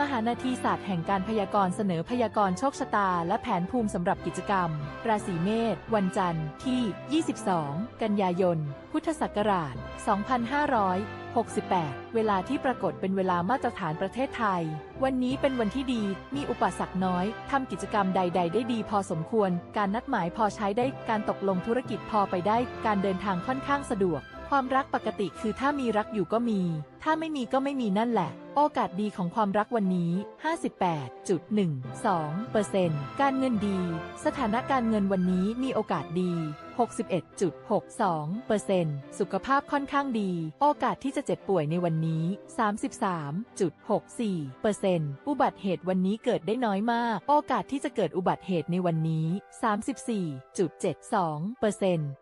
มหานาทีศาสตร์แห่งการพยากรณ์เสนอพยากรณ์โชคชะตา และแผนภูมิสำหรับกิจกรรม ราศีเมษวันจันทร์ที่ 22 กันยายน พุทธศักราช 2568 เวลาที่ปรากฏเป็นเวลามาตรฐานประเทศไทย วันนี้เป็นวันที่ดี มีอุปสรรคน้อย ทำกิจกรรมใด ๆ ได้ดีพอสมควร การนัดหมายพอใช้ได้ การตกลงธุรกิจพอไปได้ การเดินทางค่อนข้างสะดวก ความรักปกติคือถ้ามีรักอยู่ก็มี ถ้าไม่มีก็ไม่มีนั่นแหละ โอกาสดีของความรักวันนี้ 58.12%การเงินดี สถานการเงินวันนี้มีโอกาสดี 61.62%สุขภาพค่อนข้างดี โอกาสที่จะเจ็บป่วยในวันนี้ 33.64%อุบัติเหตุวันนี้เกิดได้น้อยมาก โอกาสที่จะเกิดอุบัติเหตุในวันนี้ 34.72%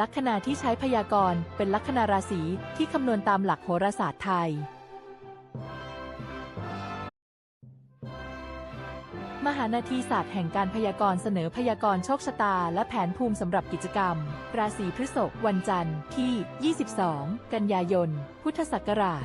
ลัคนาที่ใช้พยากรณ์เป็นลัคนาราศีที่คำนวณตามหลักโหราศาสตร์ไทย มหานาทีศาสตร์แห่งการพยากรณ์เสนอพยากรณ์โชคชะตา และแผนภูมิสำหรับกิจกรรม ราศีพฤษภวันจันทร์ที่ 22 กันยายน พุทธศักราช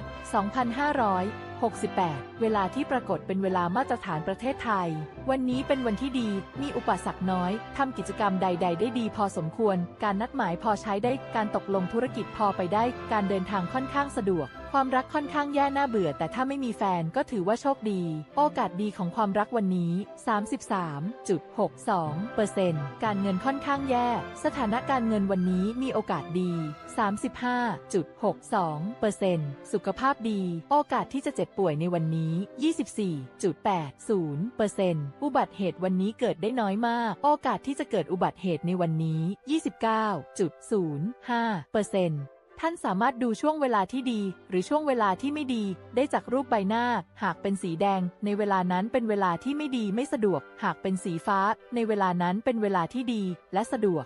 68 เวลาที่ปรากฏเป็นเวลามาตรฐานประเทศไทย วันนี้เป็นวันที่ดี มีอุปสรรคน้อย ทำกิจกรรมใด ๆ ได้ดีพอสมควร การนัดหมายพอใช้ได้ การตกลงธุรกิจพอไปได้ การเดินทางค่อนข้างสะดวก ความรักค่อนข้างแย่น่าเบื่อ แต่ถ้าไม่มีแฟนก็ถือว่าโชคดี โอกาสดีของความรักวันนี้ 33.62%การเงินค่อนข้างแย่ สถานะการเงินวันนี้มีโอกาสดี 35.62%สุขภาพดี โอกาสที่จะเจ็บป่วยในวันนี้ 24.80%อุบัติเหตุวันนี้เกิดได้น้อยมาก โอกาสที่จะเกิดอุบัติเหตุในวันนี้ 29.05%ท่านสามารถดูช่วงเวลาที่ดี หรือช่วงเวลาที่ไม่ดี ได้จากรูปใบหน้า หากเป็นสีแดง ในเวลานั้นเป็นเวลาที่ไม่ดีไม่สะดวก หากเป็นสีฟ้า ในเวลานั้นเป็นเวลาที่ดี และสะดวก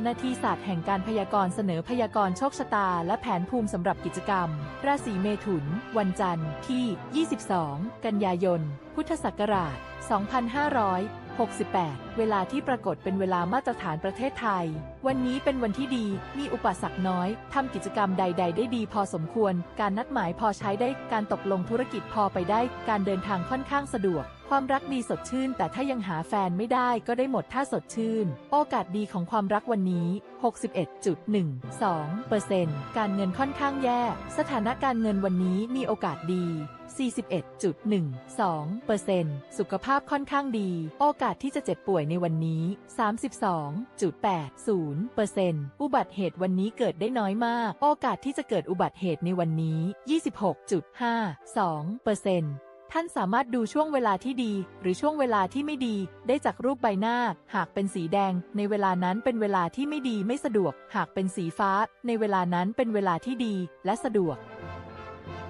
หานาทีศาสตร์แห่งการพยากรณ์เสนอพยากรณ์โชคชะตา และแผนภูมิสำหรับกิจกรรม ราศีเมถุน วันจันทร์ที่ 22 กันยายน พุทธศักราช 2568 เวลาที่ปรากฏเป็นเวลามาตรฐานประเทศไทย วันนี้เป็นวันที่ดี มีอุปสรรคน้อย ทำกิจกรรมใด ๆ ได้ดีพอสมควร การนัดหมายพอใช้ได้ การตกลงธุรกิจพอไปได้ การเดินทางค่อนข้างสะดวก ความรักดีสดชื่น แต่ถ้ายังหาแฟนไม่ได้ก็ได้หมดถ้าสดชื่น โอกาสดีของความรักวันนี้ 61.12%การเงินค่อนข้างแย่ สถานะการเงินวันนี้มีโอกาสดี41.12%สุขภาพค่อนข้างดี โอกาสที่จะเจ็บป่วยในวันนี้ 32.80%อุบัติเหตุวันนี้เกิดได้น้อยมาก โอกาสที่จะเกิดอุบัติเหตุในวันนี้ 26.52%ท่านสามารถดูช่วงเวลาที่ดี หรือช่วงเวลาที่ไม่ดี ได้จากรูปใบหน้า หากเป็นสีแดง ในเวลานั้นเป็นเวลาที่ไม่ดีไม่สะดวก หากเป็นสีฟ้า ในเวลานั้นเป็นเวลาที่ดี และสะดวก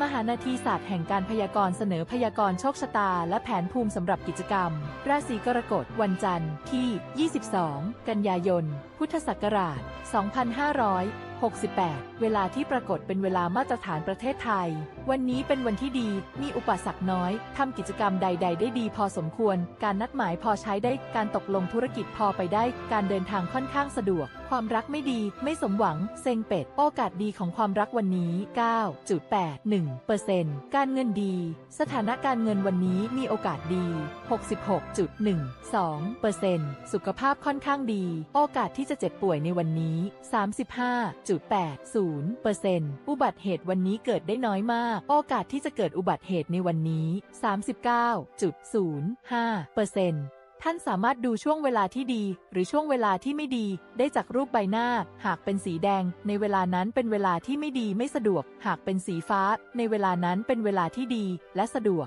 มหานาทีศาสตร์แห่งการพยากรณ์เสนอพยากรณ์โชคชะตา และแผนภูมิสำหรับกิจกรรม ราศีกรกฎวันจันทร์ที่ 22 กันยายน พุทธศักราช 2568 เวลาที่ปรากฏเป็นเวลามาตรฐานประเทศไทยวันนี้เป็นวันที่ดี มีอุปสรรคน้อย ทำกิจกรรมใด ๆ ได้ดีพอสมควร การนัดหมายพอใช้ได้ การตกลงธุรกิจพอไปได้ การเดินทางค่อนข้างสะดวก ความรักไม่ดี ไม่สมหวัง เซ็งเป็ด โอกาสดีของความรักวันนี้ 9.81%การเงินดี สถานะการเงินวันนี้มีโอกาสดี 66.12%สุขภาพค่อนข้างดี โอกาสที่จะเจ็บป่วยในวันนี้ 35.80%อุบัติเหตุวันนี้เกิดได้น้อยมากโอกาสที่จะเกิดอุบัติเหตุในวันนี้ 39.05%ท่านสามารถดูช่วงเวลาที่ดี หรือช่วงเวลาที่ไม่ดี ได้จากรูปใบหน้า หากเป็นสีแดง ในเวลานั้นเป็นเวลาที่ไม่ดีไม่สะดวก หากเป็นสีฟ้า ในเวลานั้นเป็นเวลาที่ดี และสะดวก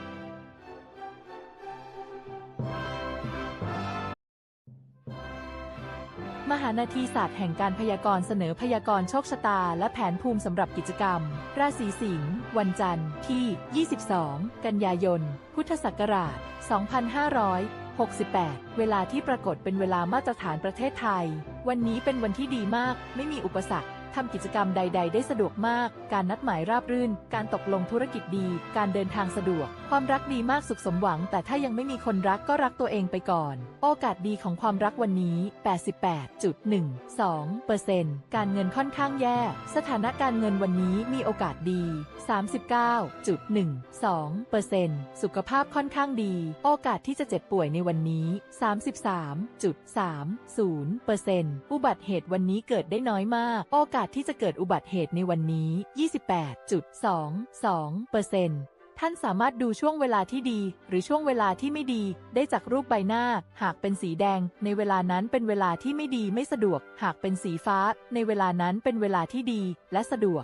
มหานาทีศาสตร์แห่งการพยากรณ์เสนอพยากรณ์โชคชะตา และแผนภูมิสำหรับกิจกรรม ราศีสิงห์วันจันทร์ที่ 22 กันยายน พุทธศักราช 2568 เวลาที่ปรากฏเป็นเวลามาตรฐานประเทศไทย วันนี้เป็นวันที่ดีมาก ไม่มีอุปสรรค ทำกิจกรรมใด ๆ ได้สะดวกมาก การนัดหมายราบรื่น การตกลงธุรกิจดี การเดินทางสะดวก ความรักดีมากสุขสมหวัง แต่ถ้ายังไม่มีคนรักก็รักตัวเองไปก่อน โอกาสดีของความรักวันนี้ 88.12%การเงินค่อนข้างแย่ สถานะการเงินวันนี้มีโอกาสดี 39.12%สุขภาพค่อนข้างดี โอกาสที่จะเจ็บป่วยในวันนี้ 33.30%อุบัติเหตุวันนี้เกิดได้น้อยมาก โอกาสที่จะเกิดอุบัติเหตุในวันนี้ 28.22%ท่านสามารถดูช่วงเวลาที่ดี หรือช่วงเวลาที่ไม่ดี ได้จากรูปใบหน้า หากเป็นสีแดง ในเวลานั้นเป็นเวลาที่ไม่ดีไม่สะดวก หากเป็นสีฟ้า ในเวลานั้นเป็นเวลาที่ดี และสะดวก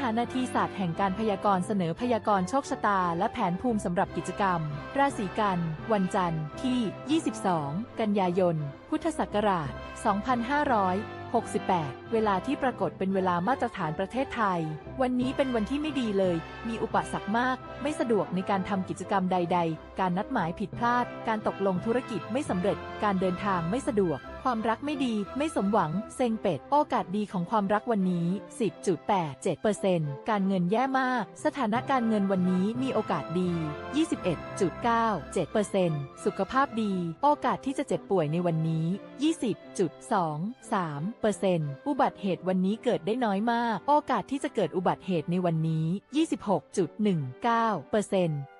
หานาทีศาสตร์แห่งการพยากรณ์เสนอพยากรณ์โชคชะตา และแผนภูมิสำหรับกิจกรรม ราศีกัน วันจันทร์ที่ 22 กันยายน พุทธศักราช 2568 เวลาที่ปรากฏเป็นเวลามาตรฐานประเทศไทย วันนี้เป็นวันที่ไม่ดีเลย มีอุปสรรคมาก ไม่สะดวกในการทำกิจกรรมใด ๆ การนัดหมายผิดพลาด การตกลงธุรกิจไม่สำเร็จ การเดินทางไม่สะดวก ความรักไม่ดี ไม่สมหวัง เซ็งเป็ด โอกาสดีของความรักวันนี้ 10.87%การเงินแย่มาก สถานะการเงินวันนี้มีโอกาสดี 21.97%สุขภาพดี โอกาสที่จะเจ็บป่วยในวันนี้ 20.23%อุบัติเหตุวันนี้เกิดได้น้อยมาก โอกาสที่จะเกิดอุบัติเหตุในวันนี้ 26.19%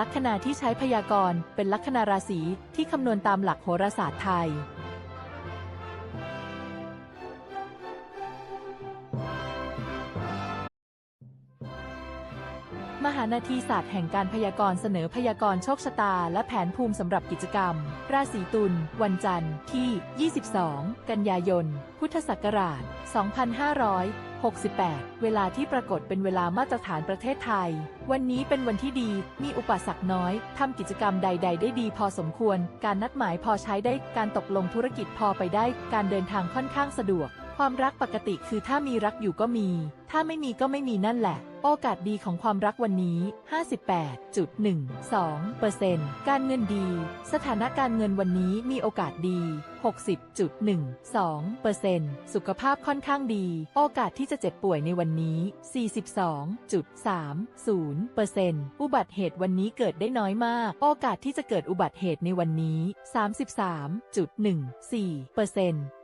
ลัคนาที่ใช้พยากรณ์เป็นลัคนาราศีที่คำนวณตามหลักโหราศาสตร์ไทย มหานาทีศาสตร์แห่งการพยากรณ์เสนอพยากรณ์โชคชะตา และแผนภูมิสำหรับกิจกรรม ราศีตุล วันจันทร์ที่ 22 กันยายน พุทธศักราช 2500 68 เวลาที่ปรากฏเป็นเวลามาตรฐานประเทศไทย วันนี้เป็นวันที่ดี มีอุปสรรคน้อย ทำกิจกรรมใด ๆ ได้ดีพอสมควร การนัดหมายพอใช้ได้ การตกลงธุรกิจพอไปได้ การเดินทางค่อนข้างสะดวก ความรักปกติคือถ้ามีรักอยู่ก็มี ถ้าไม่มีก็ไม่มีนั่นแหละ โอกาสดีของความรักวันนี้ 58.12%การเงินดี สถานะการเงินวันนี้มีโอกาสดี 60.12%สุขภาพค่อนข้างดี โอกาสที่จะเจ็บป่วยในวันนี้ 42.30%อุบัติเหตุวันนี้เกิดได้น้อยมาก โอกาสที่จะเกิดอุบัติเหตุในวันนี้ 33.14%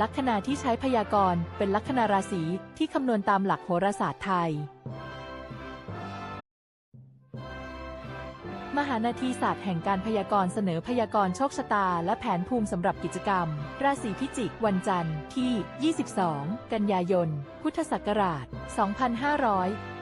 ลัคนาที่ใช้พยากรณ์เป็นลัคนาราศีที่คำนวณตามหลักโหราศาสตร์ไทย มหานาทีศาสตร์แห่งการพยากรณ์เสนอพยากรณ์โชคชะตา และแผนภูมิสำหรับกิจกรรม ราศีพิจิกวันจันทร์ที่ 22 กันยายน พุทธศักราช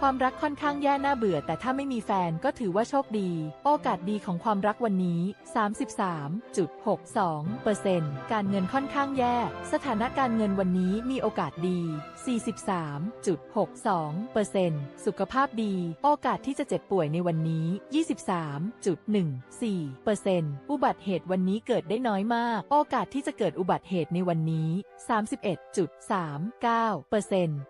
ความรักค่อนข้างแย่น่าเบื่อ แต่ถ้าไม่มีแฟนก็ถือว่าโชคดี โอกาสดีของความรักวันนี้ 33.62%การเงินค่อนข้างแย่ สถานะการเงินวันนี้มีโอกาสดี 43.62%สุขภาพดี โอกาสที่จะเจ็บป่วยในวันนี้ 23.14%อุบัติเหตุวันนี้เกิดได้น้อยมาก โอกาสที่จะเกิดอุบัติเหตุในวันนี้ 31.39%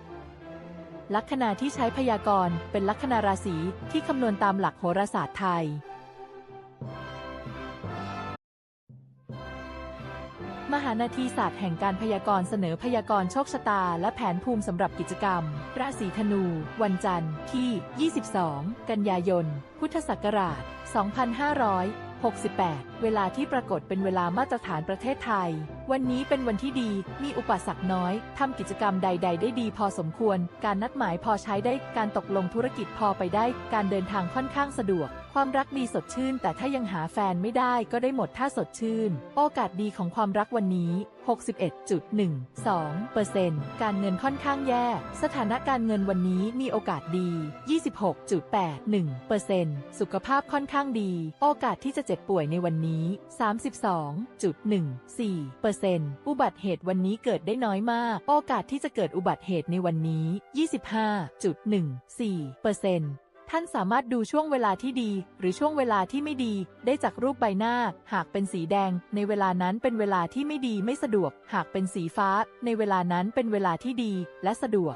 ลัคนาที่ใช้พยากรณ์เป็นลัคนาราศีที่คำนวณตามหลักโหราศาสตร์ไทย มหานาทีศาสตร์แห่งการพยากรณ์เสนอพยากรณ์โชคชะตา และแผนภูมิสำหรับกิจกรรม ราศีธนู วันจันทร์ที่ 22 กันยายน พุทธศักราช 2568 เวลาที่ปรากฏเป็นเวลามาตรฐานประเทศไทย วันนี้เป็นวันที่ดี มีอุปสรรคน้อย ทำกิจกรรมใด ๆ ได้ดีพอสมควร การนัดหมายพอใช้ได้ การตกลงธุรกิจพอไปได้ การเดินทางค่อนข้างสะดวก ความรักดีสดชื่น แต่ถ้ายังหาแฟนไม่ได้ก็ได้หมดถ้าสดชื่น โอกาสดีของความรักวันนี้ 61.12%การเงินค่อนข้างแย่ สถานะการเงินวันนี้มีโอกาสดี 26.81%สุขภาพค่อนข้างดี โอกาสที่จะเจ็บป่วยในวันนี้32.14%อุบัติเหตุวันนี้เกิดได้น้อยมาก โอกาสที่จะเกิดอุบัติเหตุในวันนี้ 25.14%ท่านสามารถดูช่วงเวลาที่ดี หรือช่วงเวลาที่ไม่ดี ได้จากรูปใบหน้า หากเป็นสีแดง ในเวลานั้นเป็นเวลาที่ไม่ดีไม่สะดวก หากเป็นสีฟ้า ในเวลานั้นเป็นเวลาที่ดี และสะดวก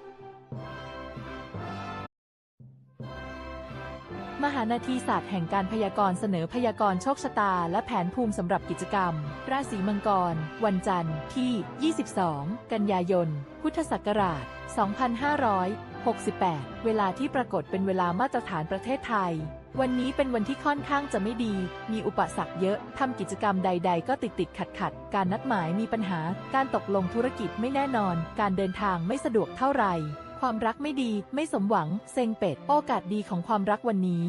มหานาทีศาสตร์แห่งการพยากรณ์เสนอพยากรณ์โชคชะตา และแผนภูมิสำหรับกิจกรรม ราศีมังกร วันจันทร์ที่ 22 กันยายน พุทธศักราช 2568 เวลาที่ปรากฏเป็นเวลามาตรฐานประเทศไทย วันนี้เป็นวันที่ค่อนข้างจะไม่ดี มีอุปสรรคเยอะ ทำกิจกรรมใด ๆ ก็ติดติดขัดขัด การนัดหมายมีปัญหา การตกลงธุรกิจไม่แน่นอน การเดินทางไม่สะดวกเท่าไหร่ ความรักไม่ดี ไม่สมหวัง เซ็งเป็ด โอกาสดีของความรักวันนี้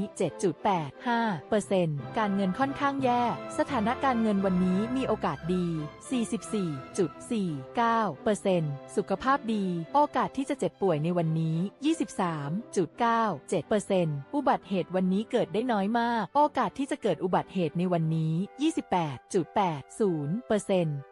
7.85%การเงินค่อนข้างแย่ สถานะการเงินวันนี้มีโอกาสดี 44.49%สุขภาพดี โอกาสที่จะเจ็บป่วยในวันนี้ 23.97%อุบัติเหตุวันนี้เกิดได้น้อยมาก โอกาสที่จะเกิดอุบัติเหตุในวันนี้ 28.80%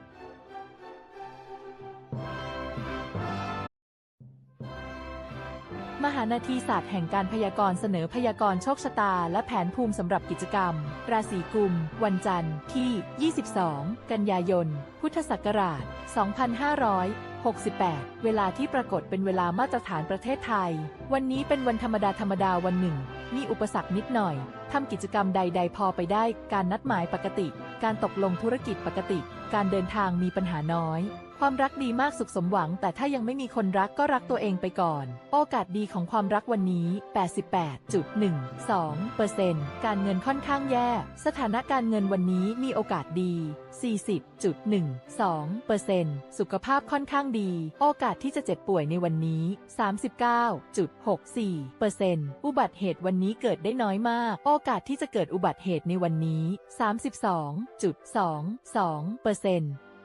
มหานาทีศาสตร์แห่งการพยากรณ์เสนอพยากรณ์โชคชะตา และแผนภูมิสำหรับกิจกรรม ราศีกุม วันจันทร์ที่ 22 กันยายน พุทธศักราช 2568 เวลาที่ปรากฏเป็นเวลามาตรฐานประเทศไทย วันนี้เป็นวันธรรมดาธรรมดาวันหนึ่ง มีอุปสรรคนิดหน่อยทำกิจกรรมใด ๆ พอไปได้ การนัดหมายปกติ การตกลงธุรกิจปกติ การเดินทางมีปัญหาน้อย ความรักดีมากสุขสมหวัง แต่ถ้ายังไม่มีคนรักก็รักตัวเองไปก่อน โอกาสดีของความรักวันนี้ 88.12%การเงินค่อนข้างแย่ สถานการเงินวันนี้มีโอกาสดี 40.12%สุขภาพค่อนข้างดี โอกาสที่จะเจ็บป่วยในวันนี้ 39.64%อุบัติเหตุวันนี้เกิดได้น้อยมาก โอกาสที่จะเกิดอุบัติเหตุในวันนี้ 32.22%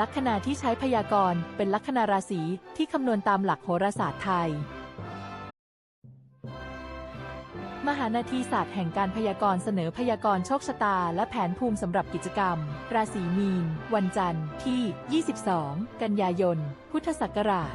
ลัคนาที่ใช้พยากรณ์เป็นลัคนาราศีที่คำนวณตามหลักโหราศาสตร์ไทย มหานาทีศาสตร์แห่งการพยากรณ์เสนอพยากรณ์โชคชะตา และแผนภูมิสำหรับกิจกรรม ราศีมีน วันจันทร์ที่ 22 กันยายน พุทธศักราช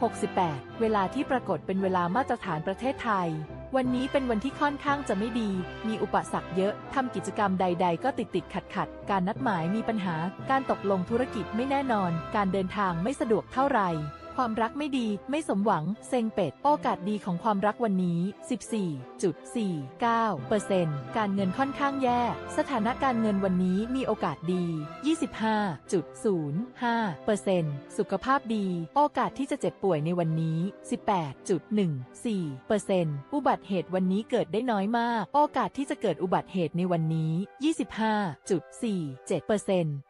2568 เวลาที่ปรากฏเป็นเวลามาตรฐานประเทศไทย วันนี้เป็นวันที่ค่อนข้างจะไม่ดี มีอุปสรรคเยอะ ทำกิจกรรมใด ๆ ก็ติดติดขัดขัด การนัดหมายมีปัญหา การตกลงธุรกิจไม่แน่นอน การเดินทางไม่สะดวกเท่าไหร่ ความรักไม่ดี ไม่สมหวัง เซ็งเป็ด โอกาสดีของความรักวันนี้ 14.49%การเงินค่อนข้างแย่ สถานะการเงินวันนี้มีโอกาสดี 25.05%สุขภาพดี โอกาสที่จะเจ็บป่วยในวันนี้ 18.14%อุบัติเหตุวันนี้เกิดได้น้อยมาก โอกาสที่จะเกิดอุบัติเหตุในวันนี้ 25.47%